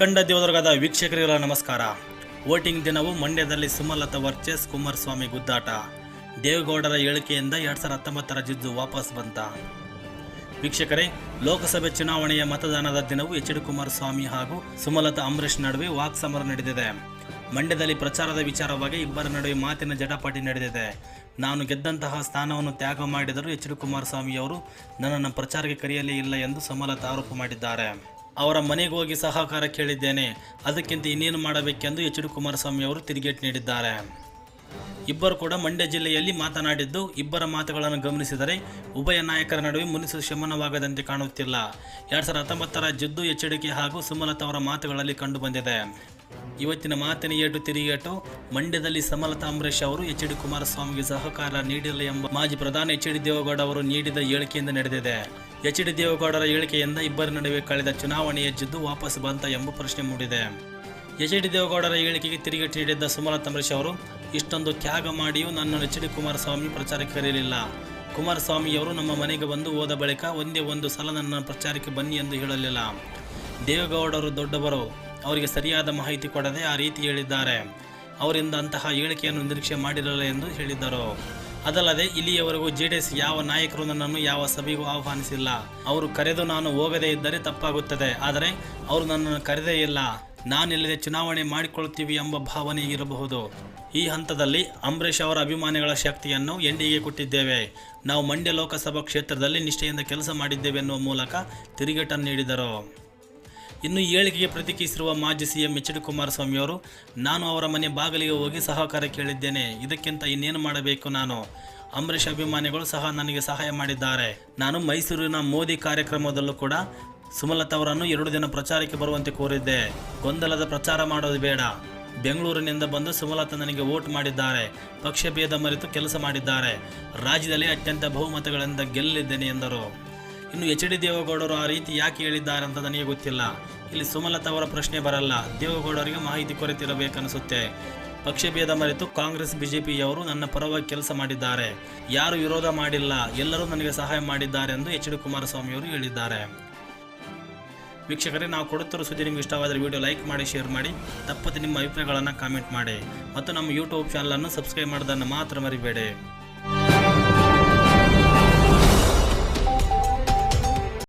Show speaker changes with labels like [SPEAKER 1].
[SPEAKER 1] ಅಖಂಡ ದೇವದುರ್ಗದ ವೀಕ್ಷಕರಿಗೆಲ್ಲ ನಮಸ್ಕಾರ. ವೋಟಿಂಗ್ ದಿನವು ಮಂಡ್ಯದಲ್ಲಿ ಸುಮಲತಾ ವರ್ಚಸ್ ಕುಮಾರಸ್ವಾಮಿ ಗುದ್ದಾಟ. ದೇವೇಗೌಡರ ಹೇಳಿಕೆಯಿಂದ ಎರಡು ಸಾವಿರದ ಹತ್ತೊಂಬತ್ತರ ಜಿದ್ದು ವಾಪಸ್ ಬಂತ. ವೀಕ್ಷಕರೇ, ಲೋಕಸಭೆ ಚುನಾವಣೆಯ ಮತದಾನದ ದಿನವು ಎಚ್ ಡಿ ಕುಮಾರಸ್ವಾಮಿ ಹಾಗೂ ಸುಮಲತಾ ಅಂಬರೀಷ್ ನಡುವೆ ವಾಕ್ಸಮರ ನಡೆದಿದೆ. ಮಂಡ್ಯದಲ್ಲಿ ಪ್ರಚಾರದ ವಿಚಾರವಾಗಿ ಇಬ್ಬರ ನಡುವೆ ಮಾತಿನ ಜಟಾಪಟಿ ನಡೆದಿದೆ. ನಾನು ಗೆದ್ದಂತಹ ಸ್ಥಾನವನ್ನು ತ್ಯಾಗ ಮಾಡಿದರೂ ಎಚ್ ಡಿ ಕುಮಾರಸ್ವಾಮಿಯವರು ನನ್ನನ್ನು ಪ್ರಚಾರಕ್ಕೆ ಕರೆಯಲೇ ಇಲ್ಲ ಎಂದು ಸುಮಲತಾ ಆರೋಪ ಮಾಡಿದ್ದಾರೆ. ಅವರ ಮನೆಗೆ ಹೋಗಿ ಸಹಕಾರ ಕೇಳಿದ್ದೇನೆ. ಅದಕ್ಕಿಂತ ಇನ್ನೇನು ಮಾಡಬೇಕೆಂದು ಎಚ್ ಡಿ ಕುಮಾರಸ್ವಾಮಿ ಅವರು ತಿರುಗೇಟು ನೀಡಿದ್ದಾರೆ. ಇಬ್ಬರು ಕೂಡ ಮಂಡ್ಯ ಜಿಲ್ಲೆಯಲ್ಲಿ ಮಾತನಾಡಿದ್ದು, ಇಬ್ಬರ ಮಾತುಗಳನ್ನು ಗಮನಿಸಿದರೆ ಉಭಯ ನಾಯಕರ ನಡುವೆ ಮುನಿಸು ಶಮನವಾಗದಂತೆ ಕಾಣುತ್ತಿಲ್ಲ. ಎರಡು ಸಾವಿರದ ಹತ್ತೊಂಬತ್ತರ ಜಿದ್ದು ಎಚ್ಚರಿಕೆ ಹಾಗೂ ಸುಮಲತಾ ಅವರ ಮಾತುಗಳಲ್ಲಿ ಕಂಡುಬಂದಿದೆ. ಇವತ್ತಿನ ಮಾತಿನ ಏಟು ತಿರುಗೇಟು, ಮಂಡ್ಯದಲ್ಲಿ ಸಮಲತಾ ಅಂಬರೀಷ್ ಅವರು ಎಚ್ ಡಿ ಕುಮಾರಸ್ವಾಮಿಗೆ ಸಹಕಾರ ನೀಡಿಲ್ಲ ಎಂಬ ಮಾಜಿ ಪ್ರಧಾನಿ ಎಚ್ ಡಿ ದೇವೇಗೌಡ ಅವರು ನೀಡಿದ ಹೇಳಿಕೆಯಿಂದ ನಡೆದಿದೆ. ಎಚ್ ಡಿ ದೇವೇಗೌಡರ ಹೇಳಿಕೆಯಿಂದ ಇಬ್ಬರ ನಡುವೆ ಕಳೆದ ಚುನಾವಣೆಯ ಜಿದ್ದು ವಾಪಸ್ ಬಂತ ಎಂಬ ಪ್ರಶ್ನೆ ಮೂಡಿದೆ. ಎಚ್ ಡಿ ದೇವೇಗೌಡರ ಹೇಳಿಕೆಗೆ ತಿರುಗೇಟು ನೀಡಿದ್ದ ಸುಮಲತಾ ಅಂಬರೀಷ್ ಅವರು, ಇಷ್ಟೊಂದು ತ್ಯಾಗ ಮಾಡಿಯೂ ನನ್ನನ್ನು ಎಚ್ ಡಿ ಕುಮಾರಸ್ವಾಮಿ ಪ್ರಚಾರಕ್ಕೆ ಕರೆಯಲಿಲ್ಲ ಕುಮಾರಸ್ವಾಮಿಯವರು ನಮ್ಮ ಮನೆಗೆ ಬಂದು ಹೋದ ಬಳಿಕ ಒಂದೇ ಒಂದು ಸಲ ನನ್ನ ಪ್ರಚಾರಕ್ಕೆ ಬನ್ನಿ ಎಂದು ಹೇಳಲಿಲ್ಲ. ದೇವೇಗೌಡರು ದೊಡ್ಡವರು, ಅವರಿಗೆ ಸರಿಯಾದ ಮಾಹಿತಿ ಕೊಡದೆ ಆ ರೀತಿ ಹೇಳಿದ್ದಾರೆ. ಅವರಿಂದ ಅಂತಹ ಹೇಳಿಕೆಯನ್ನು ನಿರೀಕ್ಷೆ ಮಾಡಿರಲ್ಲ ಎಂದು ಹೇಳಿದ್ದರು. ಅದಲ್ಲದೆ ಇಲ್ಲಿಯವರೆಗೂ ಜೆಡಿಎಸ್ ಯಾವ ನಾಯಕರು ನನ್ನನ್ನು ಯಾವ ಸಭೆಗೂ ಆಹ್ವಾನಿಸಿಲ್ಲ. ಅವರು ಕರೆದು ನಾನು ಹೋಗದೇ ಇದ್ದರೆ ತಪ್ಪಾಗುತ್ತದೆ. ಆದರೆ ಅವರು ನನ್ನನ್ನು ಕರೆದೇ ಇಲ್ಲ. ನಾನಿಲ್ಲದೆ ಚುನಾವಣೆ ಮಾಡಿಕೊಳ್ಳುತ್ತೀವಿ ಎಂಬ ಭಾವನೆ ಇರಬಹುದು. ಈ ಹಂತದಲ್ಲಿ ಅಂಬರೀಷ್ ಅವರ ಅಭಿಮಾನಿಗಳ ಶಕ್ತಿಯನ್ನು ಎನ್ಡಿಗೆ ಕೊಟ್ಟಿದ್ದೇವೆ. ನಾವು ಮಂಡ್ಯ ಲೋಕಸಭಾ ಕ್ಷೇತ್ರದಲ್ಲಿ ನಿಷ್ಠೆಯಿಂದ ಕೆಲಸ ಮಾಡಿದ್ದೇವೆ ಎನ್ನುವ ಮೂಲಕ ತಿರುಗೇಟನ್ನು ನೀಡಿದರು. ಇನ್ನು ಏಳಿಗೆಗೆ ಪ್ರತಿಕ್ರಿಯಿಸಿರುವ ಮಾಜಿ ಸಿಎಂ ಎಚ್ ಡಿ ಕುಮಾರಸ್ವಾಮಿ ಅವರು, ನಾನು ಅವರ ಮನೆ ಬಾಗಿಲಿಗೆ ಹೋಗಿ ಸಹಕಾರ ಕೇಳಿದ್ದೇನೆ. ಇದಕ್ಕಿಂತ ಇನ್ನೇನು ಮಾಡಬೇಕು ನಾನು? ಅಂಬರೀಷ್ ಅಭಿಮಾನಿಗಳು ಸಹ ನನಗೆ ಸಹಾಯ ಮಾಡಿದ್ದಾರೆ. ನಾನು ಮೈಸೂರಿನ ಮೋದಿ ಕಾರ್ಯಕ್ರಮದಲ್ಲೂ ಕೂಡ ಸುಮಲತಾ ಅವರನ್ನು ಎರಡು ದಿನ ಪ್ರಚಾರಕ್ಕೆ ಬರುವಂತೆ ಕೋರಿದ್ದೆ. ಗೊಂದಲದ ಪ್ರಚಾರ ಮಾಡೋದು ಬೇಡ. ಬೆಂಗಳೂರಿನಿಂದ ಬಂದು ಸುಮಲತಾ ನನಗೆ ವೋಟ್ ಮಾಡಿದ್ದಾರೆ. ಪಕ್ಷ ಭೇದ ಮರೆತು ಕೆಲಸ ಮಾಡಿದ್ದಾರೆ. ರಾಜ್ಯದಲ್ಲಿ ಅತ್ಯಂತ ಬಹುಮತಗಳಿಂದ ಗೆಲ್ಲಲಿದ್ದೇನೆ ಎಂದರು. ಇನ್ನು ಎಚ್ ಡಿ ದೇವೇಗೌಡರು ಆ ರೀತಿ ಯಾಕೆ ಹೇಳಿದ್ದಾರೆ ಅಂತ ನನಗೆ ಗೊತ್ತಿಲ್ಲ. ಇಲ್ಲಿ ಸುಮಲತಾ ಅವರ ಪ್ರಶ್ನೆ ಬರಲ್ಲ. ದೇವೇಗೌಡರಿಗೆ ಮಾಹಿತಿ ಕೊರತಿರಬೇಕನ್ನಿಸುತ್ತೆ ಪಕ್ಷಭೇದ ಮರೆತು ಕಾಂಗ್ರೆಸ್, ಬಿಜೆಪಿಯವರು ನನ್ನ ಪರವಾಗಿ ಕೆಲಸ ಮಾಡಿದ್ದಾರೆ. ಯಾರು ವಿರೋಧ ಮಾಡಿಲ್ಲ. ಎಲ್ಲರೂ ನನಗೆ ಸಹಾಯ ಮಾಡಿದ್ದಾರೆ ಎಂದು ಎಚ್ ಡಿ ಕುಮಾರಸ್ವಾಮಿಯವರು ಹೇಳಿದ್ದಾರೆ. ವೀಕ್ಷಕರೇ, ನಾವು ಕೊಡುತ್ತಿರುವ ಸುದ್ದಿ ನಿಮ್ಗೆ ಇಷ್ಟವಾದರೆ ವಿಡಿಯೋ ಲೈಕ್ ಮಾಡಿ, ಶೇರ್ ಮಾಡಿ. ತಪ್ಪದೆ ನಿಮ್ಮ ಅಭಿಪ್ರಾಯಗಳನ್ನು ಕಾಮೆಂಟ್ ಮಾಡಿ. ಮತ್ತು ನಮ್ಮ ಯೂಟ್ಯೂಬ್ ಚಾನಲನ್ನು ಸಬ್ಸ್ಕ್ರೈಬ್ ಮಾಡೋದನ್ನು ಮಾತ್ರ ಮರಿಬೇಡಿ.